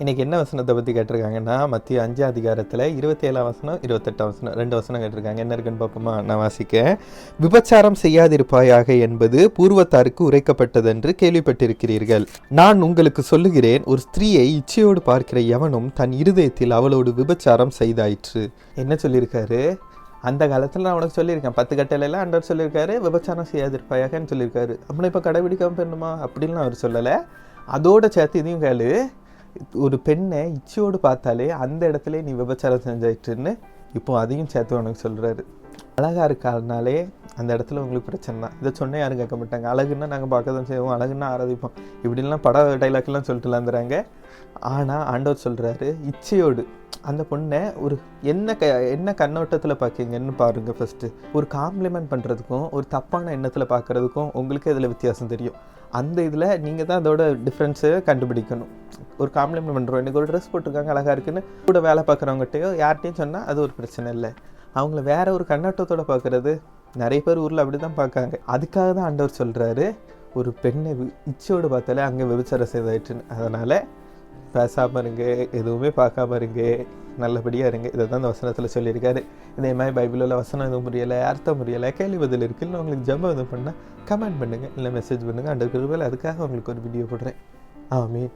இன்றைக்கி என்ன வசனத்தை பற்றி கேட்டிருக்காங்கன்னா மத்திய அஞ்சு அதிகாரத்தில் இருபத்தேழாம் வசனம் இருபத்தெட்டாம் வசனம் ரெண்டு வசனம் கேட்டிருக்காங்க. என்ன இருக்குன்னு பார்ப்போமா? நான் வாசிக்கேன் விபச்சாரம் செய்யாதிருப்பாயாக என்பது பூர்வத்தாருக்கு உரைக்கப்பட்டதென்று கேள்விப்பட்டிருக்கிறீர்கள். நான் உங்களுக்கு சொல்லுகிறேன் ஒரு ஸ்திரீயை இச்சையோடு பார்க்கிற எவனும் தன் இருதயத்தில் அவளோடு விபச்சாரம் செய்தாயிற்று. என்ன சொல்லியிருக்காரு? அந்த காலத்தில் நான் உனக்கு சொல்லியிருக்கேன். பத்து கட்டளையெல்லாம் அண்டர் சொல்லியிருக்காரு விபச்சாரம் செய்யாதிருப்பாயாகன்னு சொல்லியிருக்காரு. அப்படின்னா இப்போ கடைபிடிக்காமல் போயிடணுமா? அப்படின்னு அவர் சொல்லலை. அதோட சேர்த்து இதையும் கேளு. ஒரு பெண்ணை இச்சையோடு பார்த்தாலே அந்த இடத்துல நீ விபச்சாரம் செஞ்சாயிட்டுன்னு இப்போ அதையும் சேர்த்து உனக்கு சொல்கிறாரு அழகாக இருக்கிறதுனாலே அந்த இடத்துல உங்களுக்கு பிரச்சனை தான். இதை சொன்னே யாரும் கேட்க மாட்டாங்க. அழகுன்னா நாங்கள் பார்க்க தான் செய்வோம். அழகுன்னா ஆராதிப்போம். இப்படிலாம் பட டைலாக்லாம் சொல்லிட்டு வந்துடுறாங்க ஆனால் ஆண்டவர் சொல்கிறாரு இச்சையோடு அந்த பொண்ணை ஒரு என்ன க என்ன கண்ணோட்டத்தில் பார்க்கீங்கன்னு பாருங்கள் ஃபஸ்ட்டு ஒரு காம்ப்ளிமெண்ட் பண்ணுறதுக்கும் ஒரு தப்பான எண்ணத்தில் பார்க்குறதுக்கும் உங்களுக்கு இதில் வித்தியாசம் தெரியும்? அந்த இதில் நீங்கள் தான் அதோட டிஃப்ரென்ஸை கண்டுபிடிக்கணும். ஒரு காம்ப்ளிமெண்ட் பண்ணுறோம் இன்றைக்கி ஒரு ட்ரெஸ் போட்டிருக்காங்க அழகாக இருக்குன்னு கூட வேலை பார்க்குறவங்ககிட்டயோ யார்கிட்டையும் சொன்னால் அது ஒரு பிரச்சனை இல்லை. அவங்கள வேற ஒரு கண்ணோட்டத்தோடு பார்க்குறது. நிறைய பேர் ஊரில் அப்படி தான் பார்க்காங்க. அதுக்காக தான் ஆண்டவர் சொல்கிறாரு ஒரு பெண்ணை இச்சோடு இச்சையோடு பார்த்தாலே அங்கே விபச்சாரம் செய்தாயிட்டுன்னு. அதனால் பேசாமல் இருங்க எதுவுமே பார்க்காம இருங்க நல்லபடியாக இருங்க. இதை தான் இந்த வசனத்தில் சொல்லியிருக்காரு. இதே மாதிரி பைபிளில் வசனம் எதுவும் புரியலை அர்த்தம் புரியலை கேள்வி பதில் இருக்குன்னு உங்களுக்கு ஜெபம் எதுவும் பண்ணால் கமெண்ட் பண்ணுங்கள் இல்லை மெசேஜ் பண்ணுங்கள் அண்டர் கிருபையில் அதுக்காக உங்களுக்கு ஒரு வீடியோ போடுறேன். ஆமீன்.